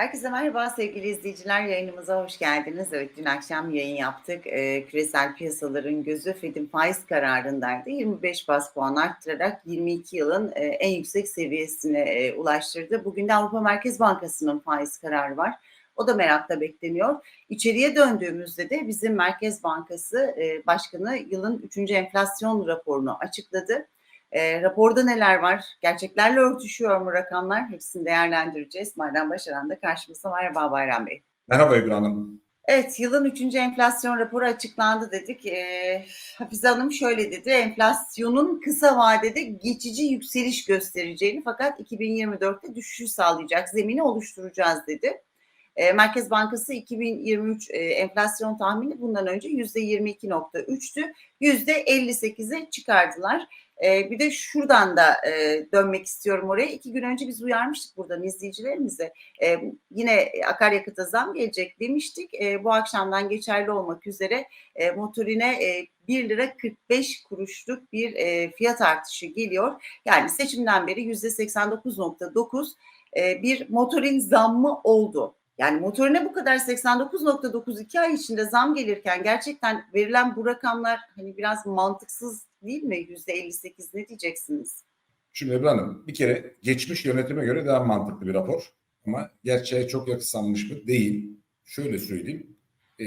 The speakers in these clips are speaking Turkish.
Herkese merhaba sevgili izleyiciler. Yayınımıza hoş geldiniz. Evet dün akşam yayın yaptık. Ee, küresel piyasaların gözü Fed'in faiz kararındaydı. 25 bas puan arttırarak 22 yılın e, en yüksek seviyesine e, ulaştırdı. Bugün de Avrupa Merkez Bankası'nın faiz kararı var. O da merakla bekleniyor. İçeriye döndüğümüzde de bizim Merkez Bankası e, Başkanı yılın 3. enflasyon raporunu açıkladı. E, raporda neler var? Gerçeklerle örtüşüyor mu rakamlar? Hepsini değerlendireceğiz. Bayram Başaran da karşımızda. Merhaba Bayram Bey. Merhaba Ebru Hanım. Evet, yılın 3. enflasyon raporu açıklandı dedik. E, Hafize Hanım şöyle dedi, enflasyonun kısa vadede geçici yükseliş göstereceğini fakat 2024'te düşüşü sağlayacak zemini oluşturacağız dedi. E, Merkez Bankası 2023 e, enflasyon tahmini bundan önce %22.3'tü. %58'e çıkardılar. E, bir de şuradan da e, dönmek istiyorum oraya. İki gün önce biz uyarmıştık buradan izleyicilerimize. E, yine akaryakıta zam gelecek demiştik. E, bu akşamdan geçerli olmak üzere e, motorine e, 1 lira 45 kuruşluk bir e, fiyat artışı geliyor. Yani seçimden beri %89.9 e, bir motorin zammı oldu. Yani motorine bu kadar 89.9 iki ay içinde zam gelirken gerçekten verilen bu rakamlar hani biraz mantıksız değil mi? %58 ne diyeceksiniz? Şimdi Ebru Hanım bir kere geçmiş yönetime göre daha mantıklı bir rapor. Ama gerçeğe çok yakınsanmış mı? Değil. Şöyle söyleyeyim. Ee,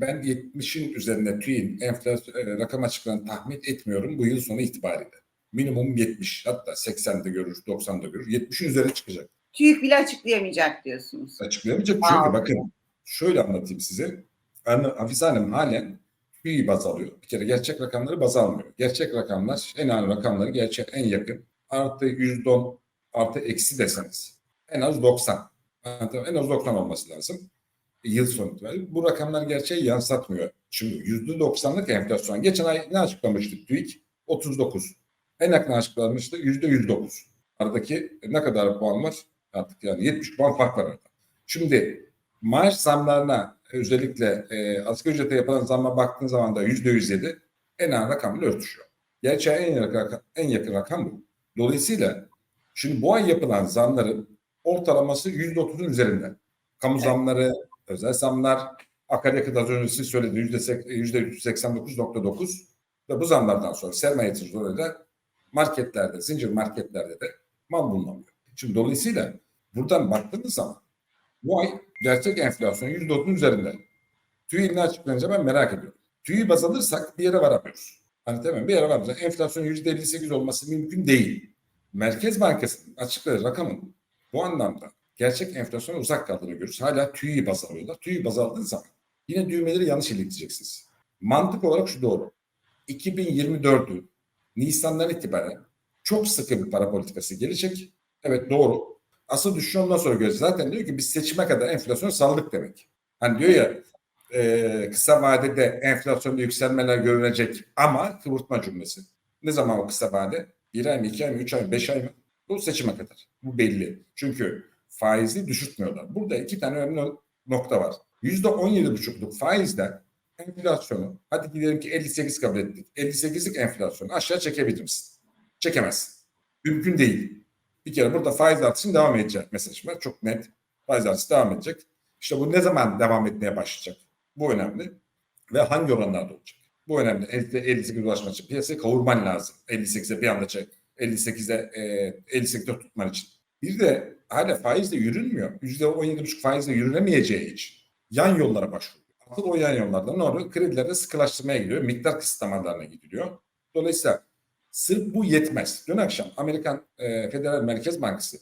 ben 70'in üzerinde TÜİ'nin enflasyon e, rakam açıklarını tahmin etmiyorum bu yıl sonu itibariyle. Minimum 70 hatta 80'de görür 90'da görür 70'in üzerine çıkacak. TÜİK bile açıklayamayacak diyorsunuz. Açıklayamayacak çünkü Wow. bakın şöyle anlatayım size. Hafize Hanım halen TÜİ baz alıyor. Bir kere gerçek rakamları baz almıyor. Gerçek rakamlar en az rakamları gerçek en yakın. Artı %10 artı eksi deseniz. En az 90. Anlatabiliyor muyum? En az 90 olması lazım. Yıl sonu itibariyle. Bu rakamlar gerçeği yansıtmıyor. Şimdi %90'lık enflasyon. Geçen ay ne açıklamıştık TÜİK? 39. En yakın açıklamıştı %109. Aradaki ne kadar puan var? Artık yani 70 puan fark var arada. Şimdi maaş zamlarına özellikle e, asgari ücrete yapılan zamma baktığın zaman da yüzde yüz yedi en az rakamla örtüşüyor. Gerçi en yakın, rakam- en yakın rakam bu. Dolayısıyla şimdi bu ay yapılan zamların ortalaması yüzde otuzun üzerinde. Kamu Evet. zamları, özel zamlar, akaryakıt az önce siz söyledi yüzde sek- yüzde 89.9 ve bu zamlardan sonra sermaye yatırıcılarıyla marketlerde, zincir marketlerde de mal bulunamıyor. Şimdi dolayısıyla buradan baktığınız zaman bu ay gerçek enflasyon %30'un üzerinde. TÜİ ne açıklanınca ben merak ediyorum. TÜİ baz alırsak bir yere varamıyoruz. Hani tamam bir yere varamıyoruz. Enflasyon %58 olması mümkün değil. Merkez Bankası'nın açıkladığı rakamın bu anlamda gerçek enflasyona uzak kaldığını görürüz. Hala TÜİ'yi baz alıyorlar. TÜİ'yi baz aldığın zaman yine düğmeleri yanlış ileteceksiniz. Mantık olarak şu doğru. 2024'ü Nisan'dan itibaren çok sıkı bir para politikası gelecek. Evet doğru. Asıl düşüş ondan sonra göreceğiz. Zaten diyor ki biz seçime kadar enflasyonu saldık demek. Hani diyor ya e, kısa vadede enflasyonda yükselmeler görülecek ama kıvırtma cümlesi. Ne zaman o kısa vade? Bir ay mı, iki ay mı, üç ay mı, beş ay mı? Bu seçime kadar. Bu belli. Çünkü faizi düşürtmüyorlar. Burada iki tane önemli nokta var. Yüzde on yedi buçukluk faizden enflasyonu hadi gidelim ki 58 kabul ettik. 58'lik enflasyonu aşağı çekebilir misin? Çekemezsin. Mümkün değil. Bir kere burada faiz artışının devam edecek mesaj var. Çok net. Faiz artışı devam edecek. İşte bu ne zaman devam etmeye başlayacak? Bu önemli. Ve hangi oranlarda olacak? Bu önemli. 58 ulaşmak için piyasayı kavurman lazım. 58'e bir anda çek. 58'e e, 58'de tutman için. Bir de hala faizle yürünmüyor. %17,5 faizle yürünemeyeceği için yan yollara başvuruyor. Asıl o yan yollardan ne oluyor? Kredilerde sıkılaştırmaya gidiyor. Miktar kısıtlamalarına gidiliyor. Dolayısıyla Sırf bu yetmez. Dün akşam Amerikan e, Federal Merkez Bankası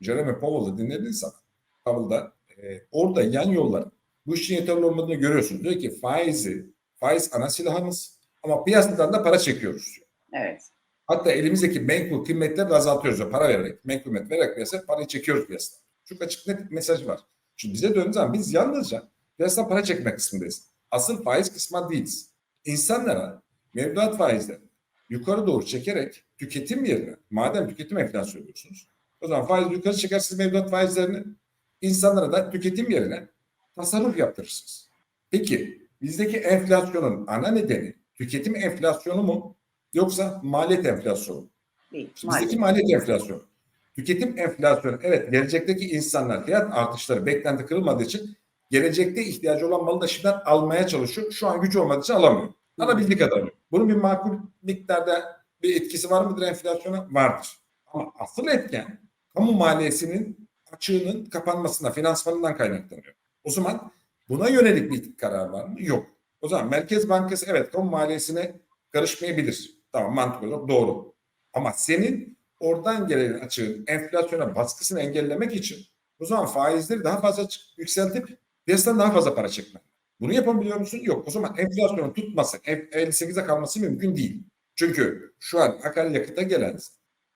Jeremy Powell'ı dinlediğiniz zaman Powell'da e, orada yan yolların bu işin yeterli olmadığını görüyorsunuz. Diyor ki faizi, faiz ana silahımız ama piyasadan da para çekiyoruz. Evet. Hatta elimizdeki menkul kıymetleri de azaltıyoruz. diyor. Para vererek, menkul kıymet vererek piyasaya parayı çekiyoruz piyasadan. Çok açık net bir mesaj var. Şimdi bize döndüğü zaman biz yalnızca piyasadan para çekme kısmındayız. Asıl faiz kısmı değiliz. İnsanlara mevduat faizlerini yukarı doğru çekerek tüketim yerine madem tüketim enflasyonu diyorsunuz o zaman faiz yukarı çekersiniz mevduat faizlerini insanlara da tüketim yerine tasarruf yaptırırsınız. Peki bizdeki enflasyonun ana nedeni tüketim enflasyonu mu yoksa maliyet enflasyonu mu? Değil. Bizdeki Maalesef. maliyet enflasyonu. Tüketim enflasyonu evet gelecekteki insanlar fiyat artışları beklenti kırılmadığı için gelecekte ihtiyacı olan malı da şimdiden almaya çalışıyor. Şu an gücü olmadığı için alamıyor. Alabildiği kadar alıyor. Bunun bir makul miktarda bir etkisi var mıdır enflasyona? Vardır. Ama asıl etken kamu maliyesinin açığının kapanmasına, finansmanından kaynaklanıyor. O zaman buna yönelik bir karar var mı? Yok. O zaman Merkez Bankası evet kamu maliyesine karışmayabilir. Tamam mantık olarak doğru. Ama senin oradan gelen açığın enflasyona baskısını engellemek için o zaman faizleri daha fazla yükseltip piyasadan daha fazla para çekmen. Bunu yapabiliyor musun? Yok. O zaman enflasyonun tutması, en- 58'e kalması mümkün değil. Çünkü şu an akaryakıta gelen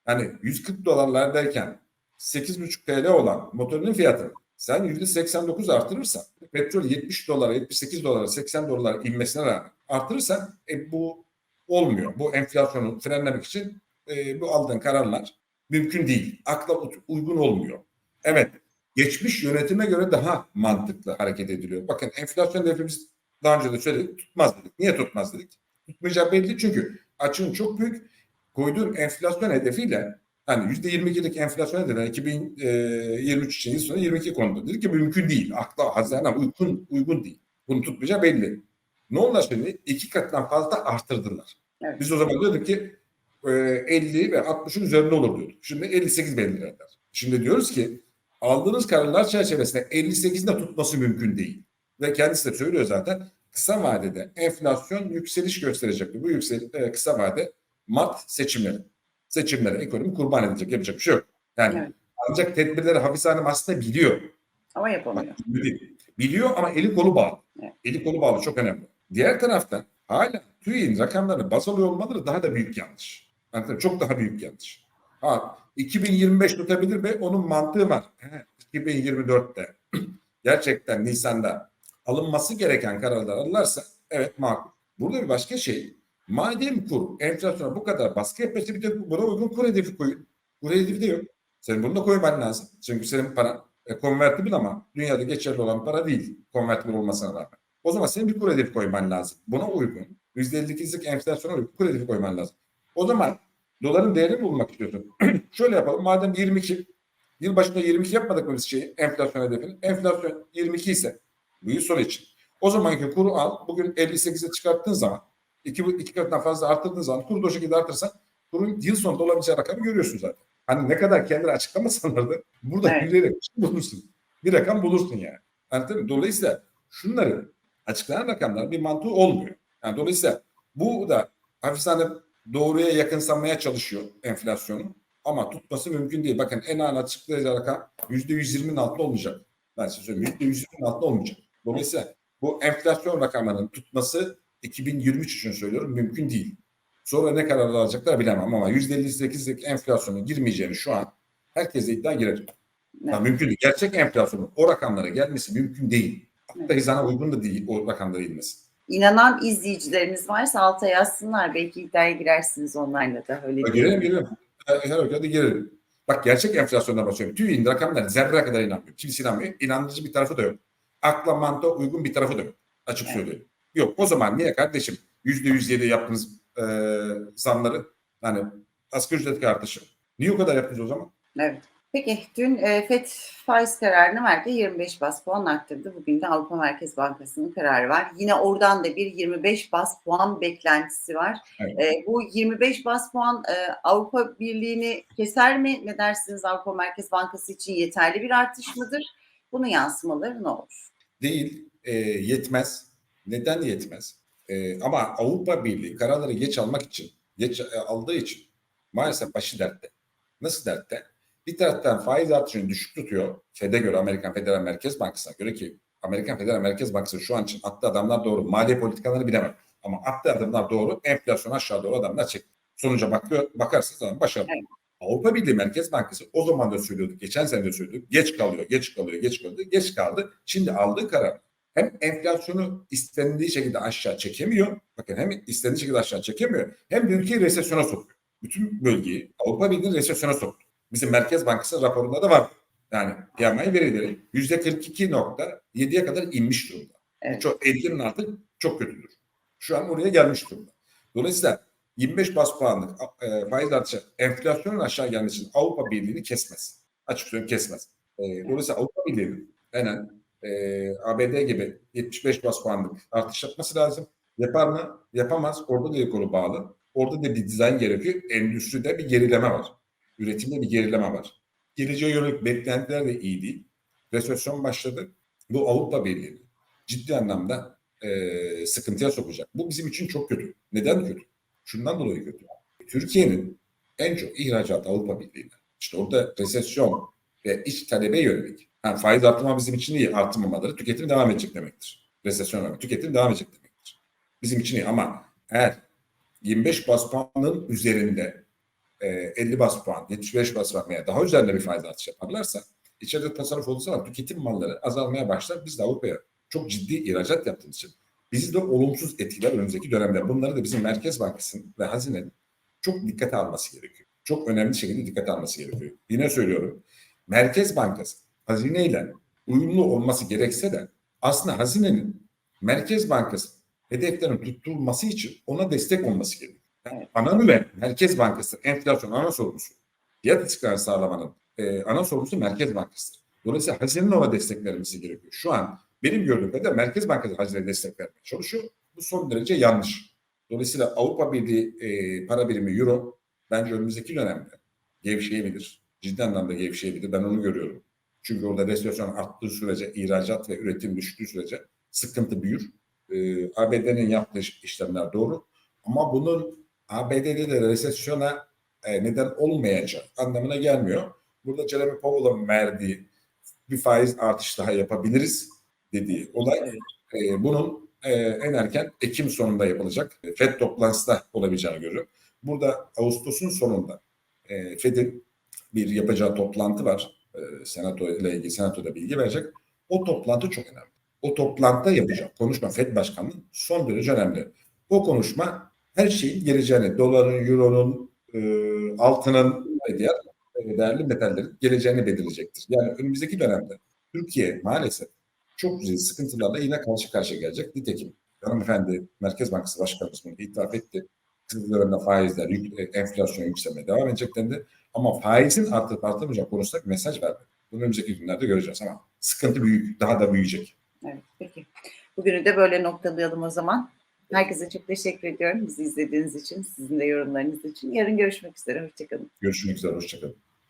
hani 140 dolarlardayken 8,5 TL olan motorunun fiyatı sen %89 artırırsan petrol 70 dolara, 78 dolara, 80 dolara inmesine rağmen artırırsan e, bu olmuyor. Bu enflasyonu frenlemek için e, bu aldığın kararlar mümkün değil. Akla uygun olmuyor. Evet, geçmiş yönetime göre daha mantıklı hareket ediliyor. Bakın enflasyon hedefimiz daha önce de söyledik tutmaz dedik. Niye tutmaz dedik? Tutmayacağı belli çünkü açığın çok büyük koyduğun enflasyon hedefiyle hani %22'lik enflasyon hedefi 2023 için yıl sonu 22 kondu. Dedik ki mümkün değil. Akla hazine uygun, uygun değil. Bunu tutmayacağı belli. Ne oldu şimdi? İki kattan fazla arttırdılar. Evet. Biz o zaman diyorduk ki e, 50 ve 60'ın üzerinde olur diyorduk. Şimdi 58 belirlediler. Şimdi diyoruz ki aldığınız kararlar çerçevesinde 58'in de tutması mümkün değil. Ve kendisi de söylüyor zaten kısa vadede enflasyon yükseliş gösterecek. Bu yüksel kısa vade Mart seçimleri. Seçimlere ekonomi kurban edecek. Yapacak bir şey yok. Yani Evet. ancak tedbirleri hapishane aslında biliyor. Ama yapamıyor. Biliyor ama eli kolu bağlı. Evet. Eli kolu bağlı çok önemli. Diğer taraftan hala TÜİ'nin rakamlarını baz alıyor olmaları daha da büyük yanlış. Mı? Çok daha büyük yanlış. Ha, 2025 tutabilir mi? Onun mantığı var. He, 2024'te gerçekten Nisan'da alınması gereken kararlar alırlarsa evet makul. Burada bir başka şey. Madem kur enflasyona bu kadar baskı yapıyorsa bir de buna uygun kur hedefi koyun. Kur hedefi de yok. Senin bunu da koyman lazım. Çünkü senin paran e, konvertibil ama dünyada geçerli olan para değil konvertibil olmasına rağmen. O zaman senin bir kur hedefi koyman lazım. Buna uygun. %52'lik enflasyona uygun kur hedefi koyman lazım. O zaman doların değerini bulmak istiyorsun. Şöyle yapalım. Madem 22 yıl başında 22 yapmadık mı biz şeyi enflasyon hedefini? Enflasyon 22 ise bu yıl sonu için. O zamanki kuru al. Bugün 58'e çıkarttığın zaman iki, iki katından fazla arttırdığın zaman kuru da o şekilde artırsan kurun yıl sonunda olabileceği rakamı görüyorsun zaten. Hani ne kadar kendini açıklamasalar da burada Evet. bir şey bulursun. Bir rakam bulursun yani. Anladın mı? Dolayısıyla şunları açıklanan rakamlar bir mantığı olmuyor. Yani dolayısıyla bu da hafiften doğruya yakınsanmaya çalışıyor enflasyonu. Ama tutması mümkün değil. Bakın en an açıklayacağı rakam %120'nin altında olmayacak. Ben size söyleyeyim %120'nin altında olmayacak. Dolayısıyla bu enflasyon rakamlarının tutması 2023 için söylüyorum mümkün değil. Sonra ne karar alacaklar bilemem ama %58'lik enflasyonun girmeyeceğini şu an herkese iddia girer. Evet. Mümkün değil. Gerçek enflasyonun o rakamlara gelmesi mümkün değil. Hatta hizana uygun da değil o rakamlara inmesi. İnanan izleyicilerimiz varsa alta yazsınlar. Belki iddiaya girersiniz onlarla da. Öyle. Girelim girelim. Her her ülkede girelim. Bak gerçek enflasyondan bahsediyorum. TÜİ'nin rakamları zerre kadar inanmıyor. Kimse inanmıyor. İnandırıcı bir tarafı da yok. Akla mantığa uygun bir tarafı da yok. Açık Evet. söylüyorum. Yok o zaman niye kardeşim yüzde yüz yedi yaptığınız e, zamları hani asgari ücret artışı. Niye o kadar yaptınız o zaman? Evet. Peki dün e, FED faiz kararını verdi. 25 bas puan arttırdı. Bugün de Avrupa Merkez Bankası'nın kararı var. Yine oradan da bir 25 bas puan beklentisi var. Evet. E, bu 25 bas puan e, Avrupa Birliği'ni keser mi? Ne dersiniz Avrupa Merkez Bankası için yeterli bir artış mıdır? Bunun yansımaları ne olur? Değil. e, yetmez. Neden yetmez? E, ama Avrupa Birliği kararları geç almak için, geç e, aldığı için maalesef başı dertte. Nasıl dertte? Bir taraftan faiz artışını düşük tutuyor. FED'e göre Amerikan Federal Merkez Bankası'na göre ki Amerikan Federal Merkez Bankası şu an için attığı adamlar doğru. Maliye politikalarını bilemem. Ama attığı adımlar doğru. Enflasyon aşağı doğru adamlar çek. Sonuca bakıyor, bakarsınız adam başarılı. Evet. Avrupa Birliği Merkez Bankası o zaman da söylüyorduk. Geçen sene de söylüyorduk. Geç kalıyor, geç kalıyor, geç kalıyor. Geç kaldı. Şimdi aldığı karar hem enflasyonu istendiği şekilde aşağı çekemiyor. Bakın hem istendiği şekilde aşağı çekemiyor. Hem de ülkeyi resesyona sokuyor. Bütün bölgeyi Avrupa Birliği'nin resesyona soktu. Bizim Merkez Bankası raporunda da var. Yani PMI verileri %42.7'ye kadar inmiş durumda. Evet. Çok 50'nin artık çok kötüdür. Şu an oraya gelmiş durumda. Dolayısıyla 25 bas puanlık e, faiz artışı enflasyonun aşağı gelmesi için Avrupa Birliği'ni kesmez. Açık söyleyeyim kesmez. E, dolayısıyla Avrupa Birliği'nin aynen e, ABD gibi 75 bas puanlık artış yapması lazım. Yapar mı? Yapamaz. Orada da konu bağlı. Orada da bir dizayn gerekiyor. Endüstride bir gerileme var. Üretimde bir gerileme var. Geleceğe yönelik beklentiler de iyi değil. Resesyon başladı. Bu Avrupa Birliği'ni ciddi anlamda e, sıkıntıya sokacak. Bu bizim için çok kötü. Neden kötü? Şundan dolayı kötü. Türkiye'nin en çok ihracatı Avrupa Birliği'ne. İşte orada resesyon ve iç talebe yönelik. Yani faiz artırma bizim için iyi. Artırmamaları tüketim devam edecek demektir. Resesyon önemli. Tüketim devam edecek demektir. Bizim için iyi ama eğer 25 bas puanın üzerinde e, 50 bas puan, 75 bas puan veya daha üzerinde bir faiz artışı yaparlarsa içeride tasarruf olursa tüketim malları azalmaya başlar. Biz de Avrupa'ya çok ciddi ihracat yaptığımız için bizi de olumsuz etkiler önümüzdeki dönemde. Bunları da bizim Merkez Bankası'nın ve hazinenin çok dikkate alması gerekiyor. Çok önemli şekilde dikkate alması gerekiyor. Yine söylüyorum. Merkez Bankası hazineyle uyumlu olması gerekse de aslında hazinenin Merkez Bankası hedeflerin tutturulması için ona destek olması gerekiyor. Yani ana ve Merkez Bankası enflasyon ana sorumlusu. Fiyat istikrarı sağlamanın e, ana sorumlusu Merkez Bankası. Dolayısıyla hazinenin ona destek vermesi gerekiyor. Şu an benim gördüğüm kadarıyla Merkez Bankası hazineye destek vermeye çalışıyor. Bu son derece yanlış. Dolayısıyla Avrupa Birliği e, para birimi Euro bence önümüzdeki dönemde gevşeyebilir. Ciddi anlamda gevşeyebilir. Ben onu görüyorum. Çünkü orada resesyon arttığı sürece, ihracat ve üretim düştüğü sürece sıkıntı büyür. E, ABD'nin yaptığı işlemler doğru. Ama bunun ABD'de de resesyona e, neden olmayacak anlamına gelmiyor. Burada Jeremy Powell'ın verdiği bir faiz artış daha yapabiliriz dediği olay. E, bunun e, en erken Ekim sonunda yapılacak. FED toplantısı da olabileceğini görüyorum. Burada Ağustos'un sonunda e, FED'in bir yapacağı toplantı var. E, Senato ile ilgili Senato'da bilgi verecek. O toplantı çok önemli. O toplantıda yapacak konuşma FED Başkanı'nın son derece önemli. O konuşma her şeyin geleceğini, doların, euronun, e, altının ve diğer e, değerli metallerin geleceğini belirleyecektir. Yani önümüzdeki dönemde Türkiye maalesef çok güzel sıkıntılarla yine karşı karşıya gelecek. Nitekim hanımefendi Merkez Bankası Başkanımız bunu itiraf etti. Kızlarında faizler, yük, e, enflasyon yükselmeye devam edecek dendi. Ama faizin artıp artamayacak konusunda mesaj verdi. Bunu önümüzdeki günlerde göreceğiz ama sıkıntı büyük, daha da büyüyecek. Evet, peki. Bugünü de böyle noktalayalım o zaman. Herkese çok teşekkür ediyorum bizi izlediğiniz için, sizin de yorumlarınız için. Yarın görüşmek üzere, hoşçakalın. Görüşmek üzere, hoşçakalın.